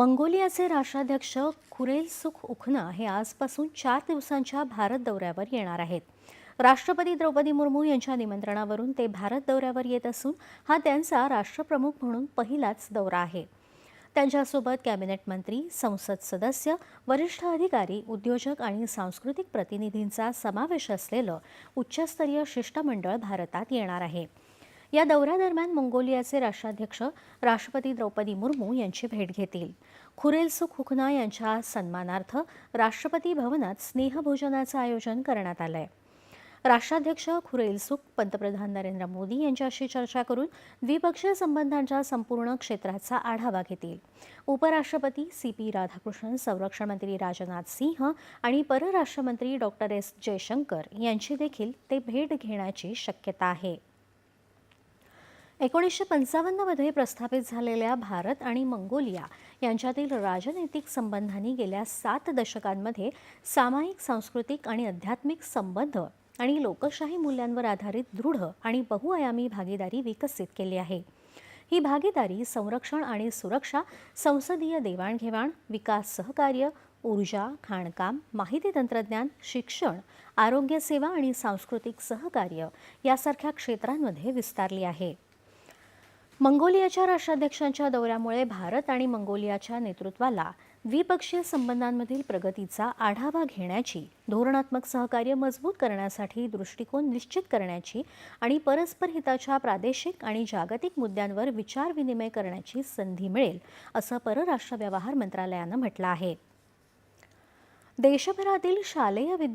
मंगोलियाचे राष्ट्राध्यक्ष खुरेलसुख उखना हे आजपासून चार दिवसांच्या भारत दौऱ्यावर येणार आहेत. राष्ट्रपती द्रौपदी मुर्मू यांच्या निमंत्रणावरून ते भारत दौऱ्यावर येत असून हा त्यांचा राष्ट्रप्रमुख म्हणून पहिलाच दौरा आहे. त्यांच्यासोबत कॅबिनेट मंत्री संसद सदस्य वरिष्ठ अधिकारी उद्योजक आणि सांस्कृतिक प्रतिनिधींचा समावेश असलेलं उच्चस्तरीय शिष्टमंडळ भारतात येणार आहे. या दौऱ्यादरम्यान मंगोलियाचे राष्ट्राध्यक्ष राष्ट्रपती द्रौपदी मुर्मू यांची भेट घेतील. खुरेलसुख हुकना यांच्या सन्मानार्थ राष्ट्रपती भवनात स्नेहभोजनाचं आयोजन करण्यात आलं आहे राष्ट्राध्यक्ष खुरेलसुख पंतप्रधान नरेंद्र मोदी यांच्याशी चर्चा करून द्विपक्षीय संबंधांच्या संपूर्ण क्षेत्राचा आढावा घेतील. उपराष्ट्रपती सी पी राधाकृष्णन संरक्षण मंत्री राजनाथ सिंह आणि परराष्ट्रमंत्री डॉक्टर एस जयशंकर यांची देखील ते भेट घेण्याची शक्यता आहे. एकोणीसशे पंचावन्नमध्ये प्रस्थापित झालेल्या भारत आणि मंगोलिया यांच्यातील राजनैतिक संबंधांनी गेल्या सात दशकांमध्ये सामायिक सांस्कृतिक आणि आध्यात्मिक संबंध आणि लोकशाही मूल्यांवर आधारित दृढ आणि बहुआयामी भागीदारी विकसित केली आहे. ही भागीदारी संरक्षण आणि सुरक्षा संसदीय देवाणघेवाण विकास सहकार्य ऊर्जा खाणकाम माहिती तंत्रज्ञान शिक्षण आरोग्यसेवा आणि सांस्कृतिक सहकार्य यासारख्या क्षेत्रांमध्ये विस्तारली आहे. मंगोलियाच्या राष्ट्राध्यक्षांच्या दौऱ्यामुळे भारत आणि मंगोलियाच्या नेतृत्वाला द्विपक्षीय संबंधांमधील प्रगतीचा आढावा घेण्याची धोरणात्मक सहकार्य मजबूत करण्यासाठी दृष्टिकोन निश्चित करण्याची आणि परस्पर हिताच्या प्रादेशिक आणि जागतिक मुद्द्यांवर विचारविनिमय करण्याची संधी मिळेल असं परराष्ट्र व्यवहार मंत्रालयानं म्हटलं आहे. देशभरातील शालेय विद्या